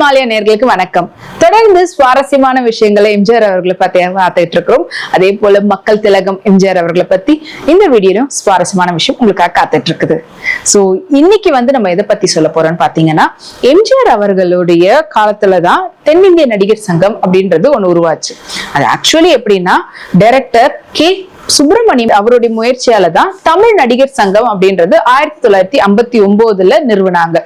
மாலியா நேர்களுக்கு வணக்கம். தொடர்ந்து சுவாரஸ்யமான விஷயங்களை எம்ஜிஆர் அவர்களை பத்தி பார்த்துட்டு இருக்கிறோம். அதே போல மக்கள் திலகம் எம்ஜிஆர் அவர்களை பத்தி இந்த வீடியோலும் சுவாரஸ்யமான விஷயம் உங்களுக்காக காத்துட்டு இருக்குது. சோ இன்னைக்கு வந்து நம்ம எதை பத்தி சொல்ல போறோம்னு பாத்தீங்கன்னா எம்ஜிஆர் அவர்களுடைய காலத்துலதான் தென்னிந்திய நடிகர் சங்கம் அப்படின்றது ஒண்ணு உருவாச்சு. அது ஆக்சுவலி எப்படின்னா டைரக்டர் கே சுப்பிரமணியம் அவருடைய முயற்சியால தான் தமிழ் நடிகர் சங்கம் அப்படின்றது ஆயிரத்தி தொள்ளாயிரத்தி ஐம்பத்தி ஒன்பதுல நிறுவனாங்க.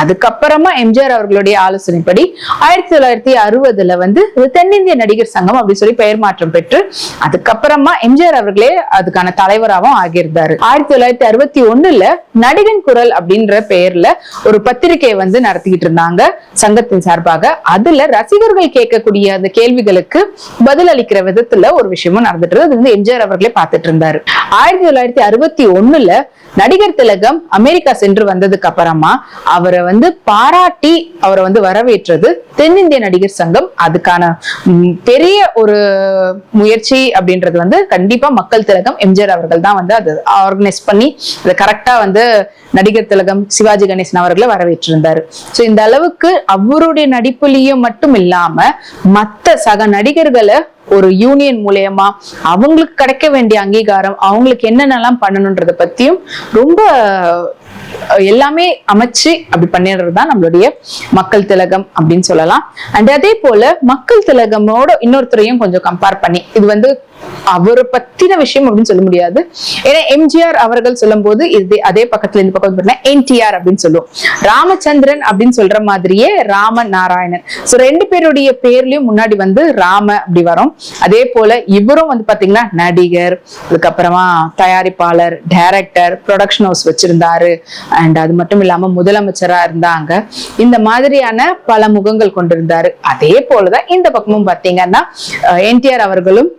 அதுக்கப்புறமா எம்ஜிஆர் அவர்களுடைய ஆலோசனைப்படி ஆயிரத்தி தொள்ளாயிரத்தி அறுபதுல வந்து தென்னிந்திய நடிகர் சங்கம் அப்படின்னு சொல்லி பெயர் மாற்றம் பெற்று அதுக்கப்புறமா எம்ஜிஆர் அவர்களே அதுக்கான தலைவராகவும் ஆகியிருந்தாரு. ஆயிரத்தி தொள்ளாயிரத்தி அறுபத்தி ஒண்ணுல நடிகன் குரல் அப்படின்ற பெயர்ல ஒரு பத்திரிகை வந்து நடத்திக்கிட்டு இருந்தாங்க சங்கத்தின் சார்பாக. அதுல ரசிகர்கள் கேட்கக்கூடிய அந்த கேள்விகளுக்கு பதில் அளிக்கிற விதத்துல ஒரு விஷயமும் நடந்துட்டு அது வந்து எம்ஜிஆர் அவர்களே பார்த்துட்டு இருந்தாரு ஆயிரத்தி தொள்ளாயிரத்தி அறுபத்தி ஒண்ணுல நடிகர் திலகம் அமெரிக்கா சென்று வந்ததுக்கு அப்புறமா அவரை வந்து பாராட்டி அவரை வந்து வரவேற்றது தென்னிந்திய நடிகர் சங்கம். அதுக்கான பெரிய ஒரு முயற்சி அப்படின்றது வந்து கண்டிப்பா மக்கள் திலகம் எம்ஜிஆர் அவர்கள் தான் வந்து அது ஆர்கனைஸ் பண்ணி அதை கரெக்டா வந்து நடிகர் திலகம் சிவாஜி கணேசன் அவர்களை வரவேற்றிருந்தாரு. ஸோ இந்த அளவுக்கு அவருடைய நடிப்புலயும் மட்டும் இல்லாம மத்த சக நடிகர்களை ஒரு யூனியன் மூலியமா அவங்களுக்கு கிடைக்க வேண்டிய அங்கீகாரம் அவங்களுக்கு என்னென்னலாம் பண்ணணுன்றத பத்தியும் ரொம்ப எல்லாமே அமைச்சு அப்படி பண்ணிடுறது தான் நம்மளுடைய மக்கள் திலகம் அப்படின்னு சொல்லலாம். அண்ட் அதே போல மக்கள் திலகமோட இன்னொருத்தரையும் கொஞ்சம் கம்பேர் பண்ணி இது வந்து அவரை பத்தின விஷயம் அப்படின்னு சொல்ல முடியாது. ஏன்னா எம்ஜிஆர் அவர்கள் சொல்லும் போது இது அதே பக்கத்துல இந்த பக்கம் வந்து என்டிஆர் அப்படின்னு சொல்லுவோம். ராமச்சந்திரன் அப்படின்னு சொல்ற மாதிரியே ராம நாராயணன் சோ ரெண்டு பேருடைய பேர்லயும் முன்னாடி வந்து ராம அப்படி வரும். அதே போல இவரும் வந்து பாத்தீங்கன்னா நடிகர் அதுக்கப்புறமா தயாரிப்பாளர் டைரக்டர் ப்ரொடக்ஷன் ஹவுஸ் வச்சிருந்தாரு. அண்ட் அது மட்டும் இல்லாம முதலமைச்சரா இருந்தாங்க. இந்த மாதிரியான பல முகங்கள் கொண்டிருந்தாரு. அதே போலதான் இந்த பக்கமும் பாத்தீங்கன்னா என்டிஆர் அவர்களும்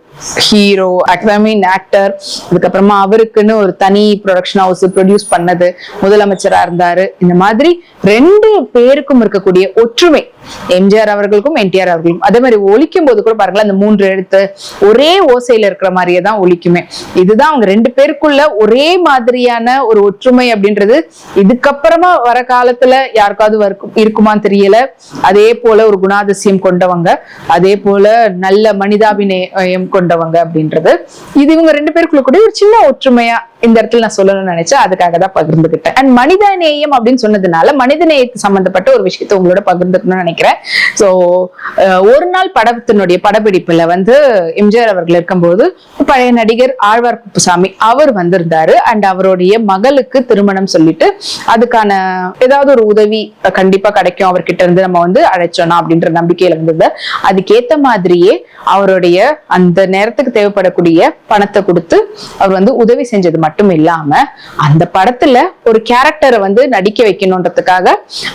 ஹீரோ அகாடமின் ஆக்டர் அதுக்கப்புறமா அவருக்குன்னு ஒரு தனி ப்ரொடக்ஷன் ஹவுஸ் ப்ரொடியூஸ் பண்ணது. முதலமைச்சரா இருந்தாரு. இந்த மாதிரி ரெண்டு பேருக்கும் இருக்கக்கூடிய ஒற்றுமை எம்ஜிஆர் அவர்களுக்கும் என்டிஆர் அவர்களுக்கும். அதே மாதிரி ஒழிக்கும் போது கூட பாருங்களேன் அந்த மூன்று எழுத்து ஒரே ஓசையில இருக்கிற மாதிரியே தான் ஒழிக்குமே இதுதான் அவங்க ரெண்டு பேருக்குள்ள ஒரே மாதிரியான ஒரு ஒற்றுமை அப்படின்றது. இதுக்கப்புறமா வர காலத்துல யாருக்காவது வருக்கு- இருக்குமான்னு தெரியல. அதே போல ஒரு குணாதிசயம் கொண்டவங்க அதே போல நல்ல மனிதாபிநயம் கொண்டவங்க அப்படின்றது. இது இவங்க ரெண்டு பேருக்குள்ள கூட ஒரு சின்ன ஒற்றுமையா இந்த இடத்துல நான் சொல்லணும்னு நினைச்சேன். அதுக்காக தான் பகிர்ந்துகிட்டேன். அண்ட் மனித நேயம் அப்படின்னு சொன்னதுனால மனித நேயத்து சம்பந்தப்பட்ட ஒரு விஷயத்தை உங்களோட பகிர்ந்துக்கணும்னு நினைக்கிறேன். சோ ஒரு நாள் படத்தினுடைய படப்பிடிப்புல வந்து எம்ஜிஆர் அவர்கள் இருக்கும்போது பழைய நடிகர் ஆழ்வார் குப்புசாமி அவர் வந்திருந்தாரு. அண்ட் அவருடைய மகளுக்கு திருமணம் சொல்லிட்டு அதுக்கான ஏதாவது ஒரு உதவி கண்டிப்பா கிடைக்கும். அவர்கிட்ட இருந்து நம்ம வந்து அழைச்சோனா அப்படின்ற நம்பிக்கையில இருந்தது. அதுக்கேத்த மாதிரியே அவருடைய அந்த நேரத்துக்கு தேவைப்படக்கூடிய பணத்தை கொடுத்து அவர் வந்து உதவி செஞ்சது மட்டும் மட்டும் இல்லாம அந்த படத்துல ஒரு கேரக்டரை வந்து நடிக்க வைக்கணுன்றதுக்காக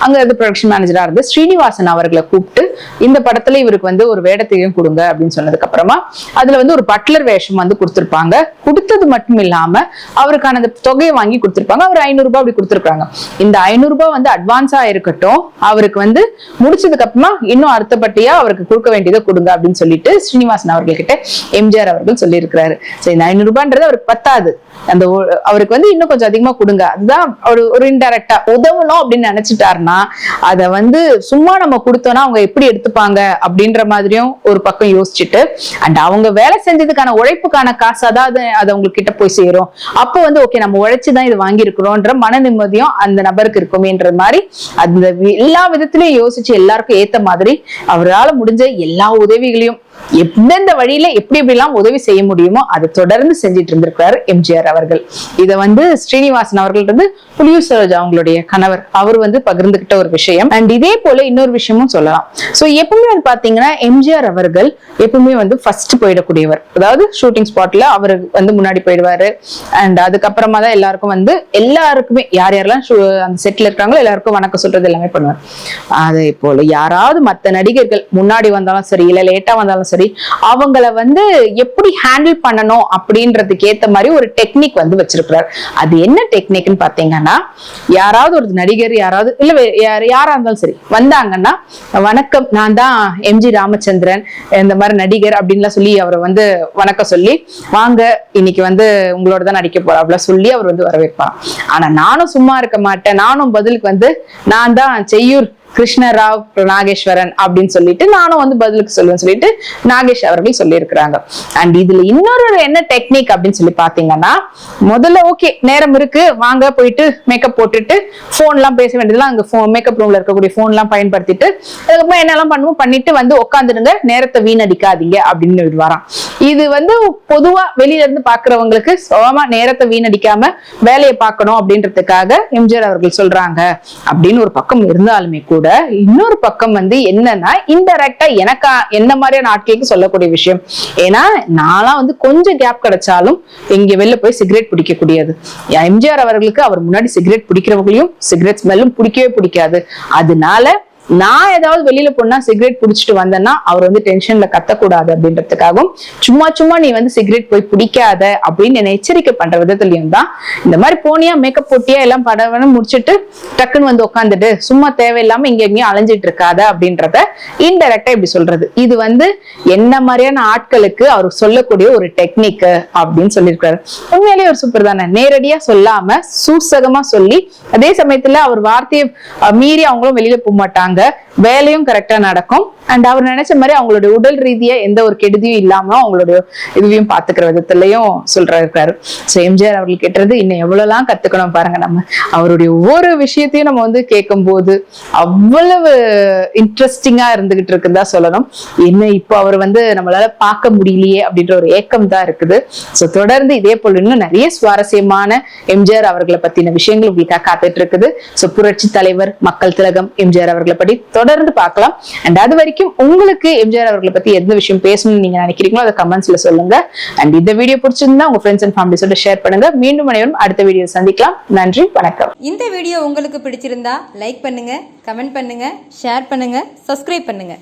அங்க இருந்து ப்ரொடக்ஷன் மேனேஜரா இருந்து ஸ்ரீனிவாசன் அவர்களை கூப்பிட்டு இந்த படத்துல இவருக்கு வந்து ஒரு வேடத்தையும் கொடுங்க அப்படின்னு சொன்னதுக்கு அப்புறமா அதுல வந்து ஒரு பட்லர் வேஷம் வந்து கொடுத்திருப்பாங்க. கொடுத்தது மட்டும் இல்லாம அவருக்கான அந்த தொகையை வாங்கி கொடுத்திருப்பாங்க. அவர் ஐநூறு ரூபாய் அப்படி கொடுத்திருக்காங்க இந்த ஐநூறு ரூபாய் வந்து அட்வான்ஸா இருக்கட்டும். அவருக்கு வந்து முடிச்சதுக்கு அப்புறமா இன்னும் அர்த்தப்பட்டியா அவருக்கு கொடுக்க வேண்டியதை கொடுங்க அப்படின்னு சொல்லிட்டு ஸ்ரீனிவாசன் அவர்கள்கிட்ட எம்ஜிஆர் அவர்கள் சொல்லியிருக்கிறாரு. சரி இந்த ஐநூறு ரூபான்றது அவருக்கு பத்தாது. அந்த அவருக்கு வந்து இன்னும் கொஞ்சம் அதிகமா கொடுங்க. அதுதான் ஒரு ஒரு இன்டெரக்டா உதவணும் அப்படின்னு நினைச்சிட்டாருன்னா அதை வந்து சும்மா நம்ம கொடுத்தோம்னா அவங்க எப்படி எடுத்துப்பாங்க அப்படின்ற மாதிரியும் ஒரு பக்கம் யோசிச்சுட்டு அண்ட் அவங்க வேலை செஞ்சதுக்கான உழைப்புக்கான காசு அதாவது அது அவங்க கிட்ட போய் சேரும். அப்போ வந்து ஓகே நம்ம உழைச்சுதான் இது வாங்கியிருக்கிறோன்ற மன நிம்மதியும் அந்த நபருக்கு இருக்குமேன்ற மாதிரி அந்த எல்லா விதத்திலயும் யோசிச்சு எல்லாருக்கும் ஏத்த மாதிரி அவரால முடிஞ்ச எல்லா உதவிகளையும் எந்தெந்த வழியில எப்படி எப்படிலாம் உதவி செய்ய முடியுமோ அதை தொடர்ந்து செஞ்சிட்டு இருந்திருக்கிறாரு எம்ஜிஆர் அவர்கள். இதை வந்து ஸ்ரீனிவாசன் அவர்கள் வந்து புலியூர் சரோஜா அவங்களுடைய கணவர் அவர் வந்து பகிர்ந்துகிட்ட ஒரு விஷயம். அண்ட் இதே போல இன்னொரு விஷயமும் சொல்லலாம். சோ எப்பவுமே வந்து பாத்தீங்கன்னா எம்ஜிஆர் அவர்கள் எப்பவுமே வந்து ஃபர்ஸ்ட் போயிடக்கூடியவர். அதாவது ஷூட்டிங் ஸ்பாட்ல அவர் வந்து முன்னாடி போயிடுவாரு. அண்ட் அதுக்கப்புறமா தான் எல்லாருக்கும் வந்து எல்லாருக்குமே யார் யாரெல்லாம் அந்த செட்ல இருக்காங்களோ எல்லாருக்கும் வணக்கம் சொல்றது எல்லாமே பண்ணுவார். அதே போல யாராவது மத்த நடிகர்கள் முன்னாடி வந்தாலும் சரி இல்ல லேட்டா வந்தாலும் சரி அவங்கள வந்து எப்படி ஹேண்டில் பண்ணணும் அப்படின்றதுக்கு ஏத்த மாதிரி ஒரு டெக்னிக் வந்து வச்சிருக்கிறார். அது என்ன டெக்னிக்னு பாத்தீங்கன்னா யாராவது ஒரு நடிகர் யாராவது இல்ல யாரா இருந்தாலும் சரி வந்தாங்கன்னா வணக்கம் நான் தான் எம்ஜி ராமச்சந்திரன் இந்த மாதிரி நடிகர் அப்படின்லாம் சொல்லி அவரை வந்து வணக்கம் சொல்லி வாங்க இன்னைக்கு வந்து உங்களோட தான் நடிக்க போறோம் அப்படிலாம் சொல்லி அவர் வந்து வரவேற்பார் ஆனா நானும் சும்மா இருக்க மாட்டேன். நானும் பதிலுக்கு வந்து நான் தான் செய்யூர் கிருஷ்ணராவ் நாகேஸ்வரன் அப்படின்னு சொல்லிட்டு நானும் வந்து பதிலுக்கு சொல்லுவேன் சொல்லிட்டு நாகேஷ் அவர்கள் சொல்லியிருக்கிறாங்க. அண்ட் இதுல இன்னொரு என்ன டெக்னிக் அப்படின்னு சொல்லி பாத்தீங்கன்னா முதல்ல ஓகே நேரம் இருக்கு வாங்க போயிட்டு மேக்கப் போட்டுட்டு போன் எல்லாம் பேச வேண்டியதுலாம் அங்க மேக்கப் ரூம்ல இருக்கக்கூடிய போன் எல்லாம் பயன்படுத்திட்டு அதுக்கப்புறம் என்னெல்லாம் பண்ணுவோம்? பண்ணிட்டு வந்து உட்காந்துருங்க நேரத்தை வீணடிக்காதீங்க அப்படின்னு விடுவாராம் இது வந்து பொதுவா வெளியில இருந்து பாக்குறவங்களுக்கு சோமா நேரத்தை வீணடிக்காம வேலையை பார்க்கணும் அப்படின்றதுக்காக எம்ஜிஆர் அவர்கள் சொல்றாங்க. அப்படின்னு ஒரு பக்கம் இருந்தாலுமே கூட இன்னொரு பக்கம் வந்து என்னன்னா இன்டெரக்டா எனக்கா என்ன மாதிரியான ஆட்களுக்கு சொல்லக்கூடிய விஷயம். ஏன்னா நான்லாம் வந்து கொஞ்சம் கேப் கிடைச்சாலும் இங்க வெளில போய் சிகரெட் பிடிக்கக்கூடியது. எம்ஜிஆர் அவர்களுக்கு அவர் முன்னாடி சிகரெட் பிடிக்கிறவங்களையும் சிகரெட் ஸ்மெல்லும் பிடிக்கவே பிடிக்காது. அதனால நான் ஏதாவது வெளியில போனா சிகரெட் பிடிச்சிட்டு வந்தேன்னா அவர் வந்து டென்ஷன்ல கத்தக்கூடாது அப்படின்றதுக்காகவும் சும்மா சும்மா நீ வந்து சிகரெட் போய் பிடிக்காத அப்படின்னு என்னை எச்சரிக்கை பண்ற விதத்துலயும் தான் இந்த மாதிரி போனியா மேக்கப் போட்டியா எல்லாம் படவன முடிச்சிட்டு டக்குன்னு வந்து உட்காந்துட்டு சும்மா தேவையில்லாம இங்க எங்கேயும் அலைஞ்சிட்டு இருக்காத அப்படின்றத இன்டெரக்டா இப்படி சொல்றது. இது வந்து என்ன மாதிரியான ஆட்களுக்கு அவர் சொல்லக்கூடிய ஒரு டெக்னிக் அப்படின்னு சொல்லியிருக்காரு உண்மையிலேயே ஒரு சூப்பர் தானே. நேரடியா சொல்லாம சூசகமா சொல்லி அதே சமயத்துல அவர் வார்த்தையை மீறி அவங்களும் வெளியில போக மாட்டாங்க. அந்த வேலையும் கரெக்டா நடக்கும். அண்ட் அவர் நினைச்ச மாதிரி அவங்களுடைய உடல் ரீதியா எந்த ஒரு கெடுதியும் இல்லாம அவங்களுடைய இதுவையும் பாத்துக்கிற விதத்துலயும் சொல்றாரு ஸோ எம்ஜிஆர் அவர்கள் கேட்டது இன்னும் எவ்வளவுலாம் கத்துக்கணும் பாருங்க நம்ம. அவருடைய ஒவ்வொரு விஷயத்தையும் நம்ம வந்து கேட்கும் போது அவ்வளவு இன்ட்ரெஸ்டிங்கா இருந்துகிட்டு இருக்குன்னு தான் சொல்லணும். என்ன இப்போ அவர் வந்து நம்மளால பார்க்க முடியலையே அப்படின்ற ஒரு ஏக்கம் தான் இருக்குது. சோ தொடர்ந்து இதே போல இன்னும் நிறைய சுவாரஸ்யமான எம்ஜிஆர் அவர்களை பத்தின விஷயங்கள் உங்களுக்காக காத்துட்டு இருக்குது. சோ புரட்சி தலைவர் மக்கள் திலகம் எம்ஜிஆர் அவர்களை பத்தி தொடர்ந்து பார்க்கலாம். அண்ட் அது வரைக்கும் உங்களுக்கு எம்ஜிஆர் அவர்களை பத்தி எந்த விஷயம் பேசணும்னு நீங்க நினைக்கிறீங்களோ அதை கமெண்ட்ஸ்ல சொல்லுங்க. அண்ட் இந்த வீடியோ பிடிச்சிருந்தா உங்க ஃப்ரெண்ட்ஸ் அண்ட் ஃபேமிலிஸோட ஷேர் பண்ணுங்க. மீண்டும் அனைவரும் அடுத்த வீடியோ சந்திக்கலாம். நன்றி வணக்கம். இந்த வீடியோ உங்களுக்கு பிடிச்சிருந்தா லைக் பண்ணுங்க கமெண்ட் பண்ணுங்க ஷேர் பண்ணுங்க சப்ஸ்கிரைப் பண்ணுங்க.